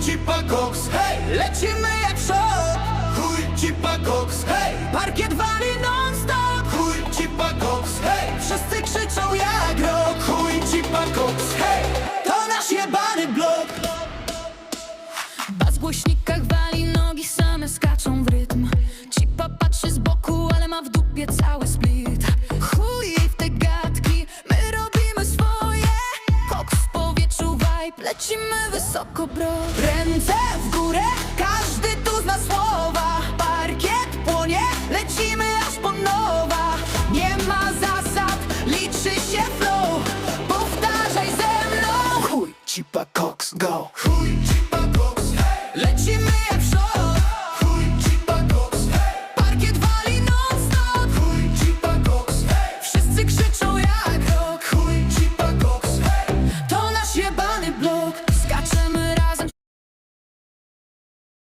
cipa koks, hej! Lecimy jak szok Chuj cipa koks, hej! Parkiet wali non stop Chuj cipa koks, hej! Wszyscy krzyczą jak rok Chuj cipa koks, hej! To nasz jebany blok Bas w głośnikach wali, nogi same skaczą w rytm Cipa patrzy z boku, ale ma w dupie cały split lecimy wysoko, bro Ręce w górę, każdy tu zna słowa. Parkiet płonie, lecimy aż po nowa. Nie ma zasad, liczy się flow. Powtarzaj ze mną. Chuj cipa koks, go! Chuj